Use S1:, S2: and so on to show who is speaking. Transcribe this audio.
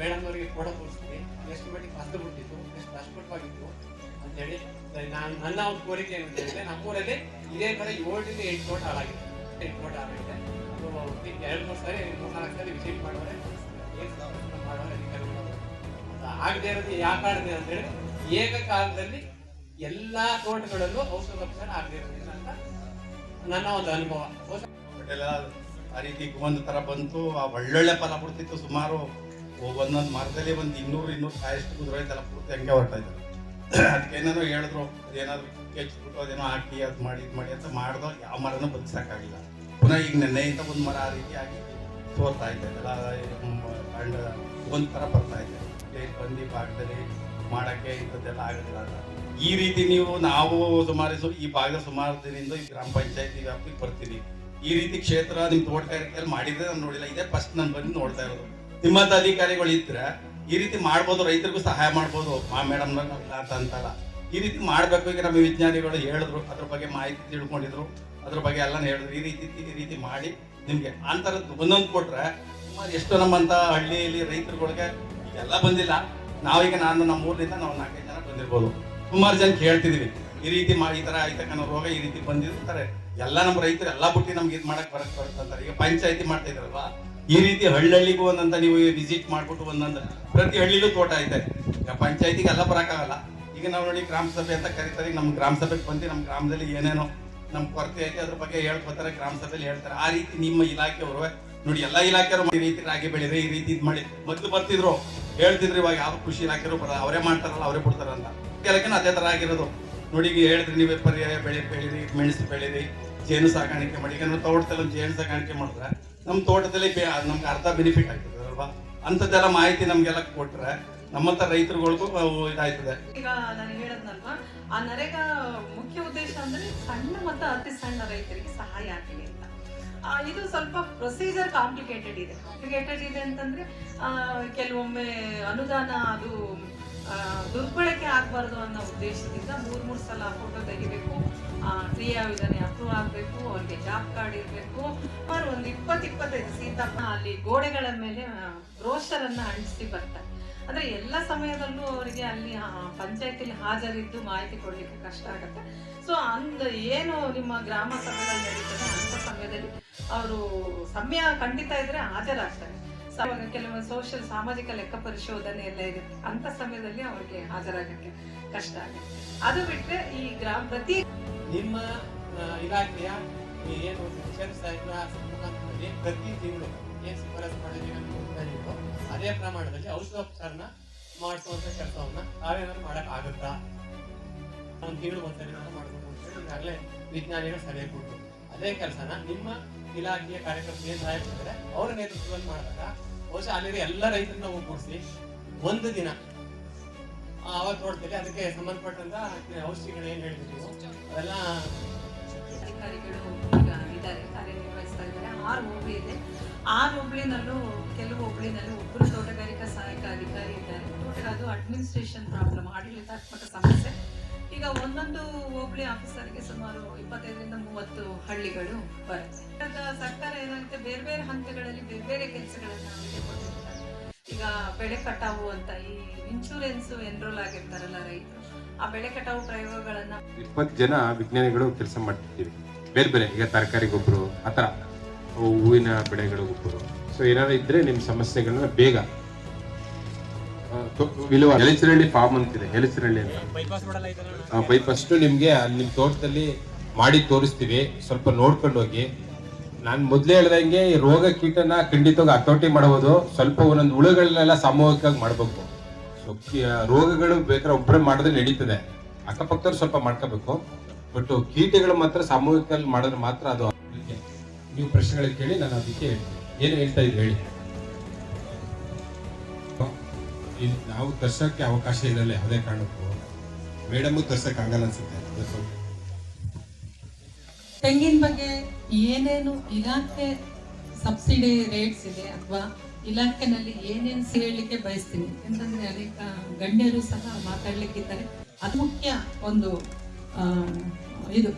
S1: Photo ತೋರಿಸ್ತೀನಿ ಎಷ್ಟು ಮಟ್ಟಿಗೆ ಫಸ್ಟ್ ಬಿಟ್ಟಿತ್ತು ಎಷ್ಟು ಕಷ್ಟಪಟ್ಟವಾಗಿತ್ತು ಅಂತೇಳಿ ನಾನು, ನನ್ನ ಒಂದು ಕೋರಿಕೆ ಅಂತ ಹೇಳಿದ್ರೆ, ನಮ್ಮೂರಲ್ಲಿ ಇದೇ ಥರ ಏಳರಿಂದ ಎಂಟು ಕೋಟ ಹಾಳಾಗಿದೆ. ಎಂಟು ಕೋಟ ಹಾಳಾಗಿದೆ. ಎರಡು ಮೂರು ಸಾರಿ, ಮೂರು ನಾಲ್ಕು ಸಾರಿ ವಿಸಿಟ್ ಮಾಡೋರೆ ಆಗದೆ ಇರೋದು ಯಾಕೆ ಆಗದೆ ಅಂತ ಹೇಳಿ ಏಕಕಾಲದಲ್ಲಿ ಎಲ್ಲ ತೋಟಗಳಲ್ಲೂ ಔಷಧೋಪಚಾರ ಆಗದೆ ಇರೋದಿಲ್ಲ ಅಂತ ನನ್ನ ಒಂದು ಅನುಭವ.
S2: ಆ ರೀತಿ ಒಂದು ಥರ ಬಂತು, ಆ ಒಳ್ಳೊಳ್ಳೆ ಫಲ ಕೊಡ್ತಿತ್ತು ಸುಮಾರು ಒಂದೊಂದು ಮರದಲ್ಲಿ ಒಂದು ಇನ್ನೂರು ಇನ್ನೂರು ಸಾಯಷ್ಟು ಕುದುರೆ ಎಲ್ಲ ಪೂರ್ತಿ ಹಂಗೆ ಹೊರ್ತಾ ಇದ್ದಾರೆ. ಅದಕ್ಕೆ ಏನಾದ್ರು ಹೇಳಿದ್ರು, ಅದೇನಾದ್ರು ಕೆಚ್ಚಿಬಿಟ್ಟು ಅದೇನೋ ಹಾಕಿ, ಅದು ಮಾಡಿ, ಇದು ಮಾಡಿ ಅಂತ ಮಾಡ್ದೋ ಯಾವ ಮರನೂ ಬದುಕ್ಸಕ್ಕಾಗಿಲ್ಲ ಪುನಃ ಈಗ ನೆನ್ನೆಯಿಂದ ಒಂದು ಮರ ಆ ರೀತಿ ಆಗಿ ಸೋರ್ತಾ ಇದೆ. ಎಲ್ಲ ಕಂಡ ಒಂದು ಥರ ಬರ್ತಾ ಇದೆ. ಬಂದು ಭಾಗದಲ್ಲಿ ಮಾಡಕ್ಕೆ ಇಂಥದ್ದೆಲ್ಲ ಆಗೋದಿಲ್ಲ ಅಂತ. ಈ ರೀತಿ ನೀವು, ನಾವು ಸುಮಾರು ಈ ಭಾಗದ ಸುಮಾರು ದಿನದಿಂದ ಈ ಗ್ರಾಮ ಪಂಚಾಯತಿ ವ್ಯಾಪ್ತಿಗೆ ಬರ್ತೀವಿ. ಈ ರೀತಿ ಕ್ಷೇತ್ರ ನಿಮ್ ತೋಟಗಾರಿಕೆಯಲ್ಲಿ ಮಾಡಿದ್ರೆ ನಾನು ನೋಡಿಲ್ಲ. ಇದೇ ಫಸ್ಟ್ ನಾನು ಬಂದು ನೋಡ್ತಾ ಇರೋದು. ನಿಮ್ಮಂತ ಅಧಿಕಾರಿಗಳು ಇದ್ರೆ ಈ ರೀತಿ ಮಾಡ್ಬೋದು, ರೈತರಿಗೂ ಸಹಾಯ ಮಾಡ್ಬೋದು. ಮಾ ಮೇಡಮ್ ಅಂತ ಅಂತಲ್ಲ ಈ ರೀತಿ ಮಾಡ್ಬೇಕು ಈಗ ನಮ್ಮ ವಿಜ್ಞಾನಿಗಳು ಹೇಳಿದ್ರು, ಅದ್ರ ಬಗ್ಗೆ ಮಾಹಿತಿ ತಿಳ್ಕೊಂಡಿದ್ರು, ಅದ್ರ ಬಗ್ಗೆ ಎಲ್ಲ ಹೇಳಿದ್ರು. ಈ ರೀತಿ ಈ ರೀತಿ ಮಾಡಿ ನಿಮ್ಗೆ ಅಂತರದ್ದು ಒಂದೊಂದು ಕೊಟ್ರೆ ಸುಮಾರು ಎಷ್ಟು ನಮ್ಮಂತ ಹಳ್ಳಿಯಲ್ಲಿ ರೈತರುಗಳಿಗೆ ಎಲ್ಲ ಬಂದಿಲ್ಲ. ನಾವೀಗ ನಾನು ನಮ್ಮ ಊರಿನಿಂದ ನಾವು ನಾಲ್ಕೈದು ಜನ ಬಂದಿರ್ಬೋದು. ಸುಮಾರು ಜನ ಕೇಳ್ತಿದೀವಿ. ಈ ರೀತಿ ಮಾಡಿ ಈ ತರ ಆಯ್ತಕ್ಕಂಥ ರೋಗ, ಈ ರೀತಿ ಬಂದಿರ್ತಾರೆ. ಎಲ್ಲ ನಮ್ಮ ರೈತರು ಎಲ್ಲ ಬಿಟ್ಟು ನಮ್ಗೆ ಇದು ಮಾಡಕ್ ಬರಕ್ಕೆ ಬರುತ್ತೆ ಅಂತಾರೆ. ಈಗ ಪಂಚಾಯತಿ ಮಾಡ್ತಾ ಇದ್ರಲ್ವಾ? ಈ ರೀತಿ ಹಳ್ಳಿಗೂ ಒಂದಂತ ನೀವು ವಿಸಿಟ್ ಮಾಡ್ಬಿಟ್ಟು ಬಂದಂತ ಪ್ರತಿ ಹಳ್ಳಿಲೂ ತೋಟ ಐತೆ. ಪಂಚಾಯತಿಗೆ ಎಲ್ಲ ಬರಕ್ಕಾಗಲ್ಲ. ಈಗ ನಾವು ನೋಡಿ ಗ್ರಾಮ ಸಭೆ ಅಂತ ಕರೀತಾರೆ. ನಮ್ಮ ಗ್ರಾಮ ಸಭೆಗೆ ಬಂದು ನಮ್ಮ ಗ್ರಾಮದಲ್ಲಿ ಏನೇನೋ ನಮ್ಮ ಕೊರತೆ ಐತೆ, ಅದ್ರ ಬಗ್ಗೆ ಹೇಳ್ಕೊತಾರೆ, ಗ್ರಾಮ ಸಭೆಯಲ್ಲಿ ಹೇಳ್ತಾರೆ. ಆ ರೀತಿ ನಿಮ್ಮ ಇಲಾಖೆಯವರು ನೋಡಿ ಎಲ್ಲ ಇಲಾಖೆಯವರು ಈ ರೀತಿ ರಾಗಿ ಬೆಳೀರಿ ಈ ರೀತಿ ಇದು ಮಾಡಿ. ಮೊದಲು ಬರ್ತಿದ್ರು, ಹೇಳ್ತಿದ್ರು ಇವಾಗ ಯಾವ ಕೃಷಿ ಇಲಾಖೆಯವರು ಬರಲ್ಲ, ಅವರೇ ಮಾಡ್ತಾರಲ್ಲ, ಅವರೇ ಬಿಡ್ತಾರ ಅಂತ. ಕೆಲಕನ ಅದೇ ಥರ ಆಗಿರೋದು. ನೋಡಿ ಈಗ ಹೇಳಿದ್ರಿ ನೀವೇ ಪರ್ಯಾಯ ಬೆಳೆ ಬೆಳೀರಿ ಮೆಣಸು ಬೆಳೀರಿ ಜೇನು ಸಾಕಾಣಿಕೆ ಮಾಡಿ. ಈಗ ನಾವು ತೋಟದಲ್ಲಿ ಜೇನು ಸಾಕಾಣಿಕೆ ಮಾಡಿದ್ರೆ ನಮ್ಮ ತೋಟದಲ್ಲಿ ನಮ್ಗೆ ಅರ್ಧ ಬೆನಿಫಿಟ್ ಆಗ್ತದೆ, ಅಲ್ವಾ? ಅಂಥದ್ದೆಲ್ಲ ಮಾಹಿತಿ ನಮ್ಗೆಲ್ಲ ಕೊಟ್ರೆ ನಮ್ಮಂತ ರೈತರುಗಳಿಗೂ ಇದಾಯ್ತದೆ.
S3: ಈಗ ನಾನು ಹೇಳದ್ನಲ್ವಾ, ಆ ನರೇಗಾ ಮುಖ್ಯ ಉದ್ದೇಶ ಅಂದ್ರೆ ಸಣ್ಣ ಮತ್ತು ಅತಿ ಸಣ್ಣ ರೈತರಿಗೆ ಸಹಾಯ ಆಗಲಿ ಅಂತ. ಇದು ಸ್ವಲ್ಪ ಪ್ರೊಸೀಜರ್ ಕಾಂಪ್ಲಿಕೇಟೆಡ್ ಇದೆ. ಕಾಂಪ್ಲಿಕೇಟೆಡ್ ಇದೆ ಅಂತಂದ್ರೆ ಕೆಲವೊಮ್ಮೆ ಅನುದಾನ ಅದು ದುರ್ಬಳಕೆ ಆಗಬಾರ್ದು ಅನ್ನೋ ಉದ್ದೇಶದಿಂದ ಮೂರು ಮೂರು ಸಲ ಫೋಟೋ ತೆಗಿಬೇಕು. ಕ್ರಿಯಾ ವಿಧಾನ ಅಪ್ರೂವ್ ಆಗಬೇಕು, ಅವ್ರಿಗೆ ಜಾಬ್ ಕಾರ್ಡ್ ಇರಬೇಕು. ಅವರು ಒಂದು ಇಪ್ಪತ್ತು ಇಪ್ಪತ್ತೈದು ಸೀತಪ್ಪ ಅಲ್ಲಿ ಗೋಡೆಗಳ ಮೇಲೆ ಬ್ರೋಷರ್ ಅನ್ನ ಅಂಟಿಸಿ ಬರ್ತಾರೆ. ಅಂದರೆ ಎಲ್ಲ ಸಮಯದಲ್ಲೂ ಅವರಿಗೆ ಅಲ್ಲಿ ಪಂಚಾಯತಿಲಿ ಹಾಜರಿದ್ದು ಮಾಹಿತಿ ಕೊಡಲಿಕ್ಕೆ ಕಷ್ಟ ಆಗುತ್ತೆ. ಸೊ ಅಂದ ಏನು ನಿಮ್ಮ ಗ್ರಾಮ ಸಭೆಗಳು ನಡೀತದೆ, ಅಂಥ ಸಮಯದಲ್ಲಿ ಅವರು ಸಮಯ ಖಂಡಿತ ಇದ್ರೆ ಹಾಜರಾಗ್ತಾರೆ. ಕೆಲವೊಂದು ಸೋಷಿಯಲ್ ಸಾಮಾಜಿಕ ಲೆಕ್ಕ ಪರಿಶೋಧನೆ ಎಲ್ಲ ಇದೆ. ಅಂತ ಸಮಯದಲ್ಲಿ ಅವ್ರಿಗೆ ಹಾಜರಾಗಕ್ಕೆ ಕಷ್ಟ ಆಗುತ್ತೆ. ಅದು ಬಿಟ್ರೆ ಈ ಗ್ರಾಮ ಪ್ರತಿ
S1: ನಿಮ್ಮ ಇಲಾಖೆಯ ಏನು ಮುಖಾಂತರದಲ್ಲಿ ಪ್ರತಿ ತಿಂಗಳು ಏನು ಶಿಫಾರಸು ಅಂತ ಹೋಗ್ತಾ ಅದೇ ಪ್ರಮಾಣದಲ್ಲಿ ಔಷಧೋಪಚಾರನ ಮಾಡಿಸುವಂತ ಕೆಲಸವನ್ನ ತಾವೇನಾದ್ರು ಮಾಡಕ್ ಆಗುತ್ತಾ? ಒಂದು ತಿಂಗಳು ಒಂದ್ಸರಿ ಅಂತ ಹೇಳಿ ಈಗಾಗಲೇ ವಿಜ್ಞಾನಿಗಳು ಸಲಹೆ ಕೊಟ್ಟರು. ಅದೇ ಕೆಲಸನ ನಿಮ್ಮ ಇಲಾಖೆಯ ಕಾರ್ಯಕರ್ತರು ಏನು ಸಹಾಯ ಕೊಡ್ತಾರೆ ಅವರ ನೇತೃತ್ವದಲ್ಲಿ ಮಾಡಿದಾಗ ಬಹುಶಃ ಅಲ್ಲಿ ಎಲ್ಲ ರೈತರನ್ನ ಒಗ್ಗೂಡಿಸಿ ಒಂದು ದಿನ. ಅವತ್ತು ನೋಡ್ತೀವಿ. ಅದಕ್ಕೆ ಸಂಬಂಧಪಟ್ಟಂತ ಔಷಧಿಗಳು ಏನ್ ಹೇಳ್ತೀವಿ ಅವೆಲ್ಲ
S3: ಅಧಿಕಾರಿಗಳು ಇದ್ದಾರೆ ಆರು ಹೋಬಳಿ ಇದೆ. ಕೆಲವು ಹುಬ್ಳಿನಲ್ಲೂ ಒಬ್ಬರು ತೋಟಗಾರಿಕಾ ಸಹಾಯಕ ಅಧಿಕಾರಿ ಇದ್ದಾರೆ. ಅದು ಅಡ್ಮಿನಿಸ್ಟ್ರೇಷನ್ ಪ್ರಾಬ್ಲಮ್ ಆಡಳಿತಾತ್ಮಕ ಸಮಸ್ಯೆ. ಈಗ ಒಂದೊಂದು ಹೋಬಳಿ ಆಫೀಸರ್ಗೆ ಸುಮಾರು ಇಪ್ಪತ್ತೈದರಿಂದ ಮೂವತ್ತು ಹಳ್ಳಿಗಳು ಬರುತ್ತೆ. ಸರ್ಕಾರ ಏನಾಗುತ್ತೆ ಬೇರೆ ಬೇರೆ ಹಂತಗಳಲ್ಲಿ ಬೇರೆ ಬೇರೆ ಕೆಲಸಗಳನ್ನ ಈಗ ಬೆಳೆ ಕಟಾವು ಅಂತ ಈ ಇನ್ಶೂರೆನ್ಸ್ ಎನ್ರೋಲ್ ಆಗಿರ್ತಾರಲ್ಲ ರೈತರು, ಆ ಬೆಳೆ ಕಟಾವು ಪ್ರಯೋಗಗಳನ್ನ
S4: ಇಪ್ಪತ್ತು ಜನ ವಿಜ್ಞಾನಿಗಳು ಕೆಲಸ ಮಾಡ್ತಿದ್ದೀವಿ. ಬೇರೆ ಬೇರೆ, ಈಗ ತರಕಾರಿ ಗೊಬ್ಬರು, ಆ ಥರ. ಹೂವಿನ ಬೆಳೆಗಳು ಗೊಬ್ಬರು. ಸೊ ಏನಾದ್ರು ಇದ್ರೆ ನಿಮ್ಮ ಸಮಸ್ಯೆಗಳನ್ನ ಬೇಗ ವಿಲುವ ಎಲಿಚಿರಳ್ಳಿ ಫಾರ್ಮ್ ಅಂತಿದೆ ಎಲಿಚಿರಳ್ಳಿ ಅಂತ. ಬೈ ಫಸ್ಟ್ ನಿಮ್ಗೆ ನಿಮ್ಮ ತೋಟದಲ್ಲಿ ಮಾಡಿ ತೋರಿಸ್ತೀವಿ. ಸ್ವಲ್ಪ ನೋಡ್ಕೊಂಡು ಹೋಗಿ. ನಾನು ಮೊದಲೇ ಹೇಳ್ದಂಗೆ ಈ ರೋಗ ಕೀಟನ ಖಂಡಿತವಾಗಿ ಹತೋಟಿ ಮಾಡಬಹುದು ಸ್ವಲ್ಪ ಒಂದೊಂದು ಹುಳುಗಳನ್ನೆಲ್ಲ ಸಾಮೂಹಿಕವಾಗಿ ಮಾಡಬೇಕು. ಸೊ ರೋಗಗಳು ಬೇಕಾದ್ರೆ ಒಬ್ಬರೇ ಮಾಡಿದ್ರೆ ನಡೀತದೆ. ಅಕ್ಕಪಕ್ಕದವ್ರು ಸ್ವಲ್ಪ ಮಾಡ್ಕೋಬೇಕು. ಬಟ್ ಕೀಟಗಳು ಮಾತ್ರ ಸಾಮೂಹಿಕವಾಗಿ ಮಾಡಿದ್ರೆ ಮಾತ್ರ ಅದು ನೀವು ಪ್ರಶ್ನೆಗಳಿಗೆ ಕೇಳಿ ನಾನು ಅದಕ್ಕೆ ಏನು ಹೇಳ್ತಾ ಇದ್ದೀನಿ ಹೇಳಿ. ಇಲ್ಲಿ ನಾವು ತರ್ಸೋಕ್ಕೆ ಅವಕಾಶ ಇರಲ್ಲ, ಯಾವುದೇ ಕಾರಣಕ್ಕೂ. ಮೇಡಮು ತರ್ಸೋಕ್ಕಾಗಲ್ಲ ಅನ್ಸುತ್ತೆ.
S3: ತೆಂಗಿನ ಬಗ್ಗೆ ಏನೇನು ಇಲಾಖೆ ಸಬ್ಸಿಡಿ ರೇಟ್ಸ್ ಇದೆ ಅಥವಾ ಇಲಾಖೆನಲ್ಲಿ ಏನೇನು ಹೇಳಲಿಕ್ಕೆ ಬಯಸ್ತೀನಿ? ಯಾಕಂತಂದ್ರೆ ಅನೇಕ ಗಣ್ಯರು ಸಹ ಮಾತಾಡ್ಲಿಕ್ಕಿದ್ದಾರೆ. ಅದು ಮುಖ್ಯ ಒಂದು ಇದು.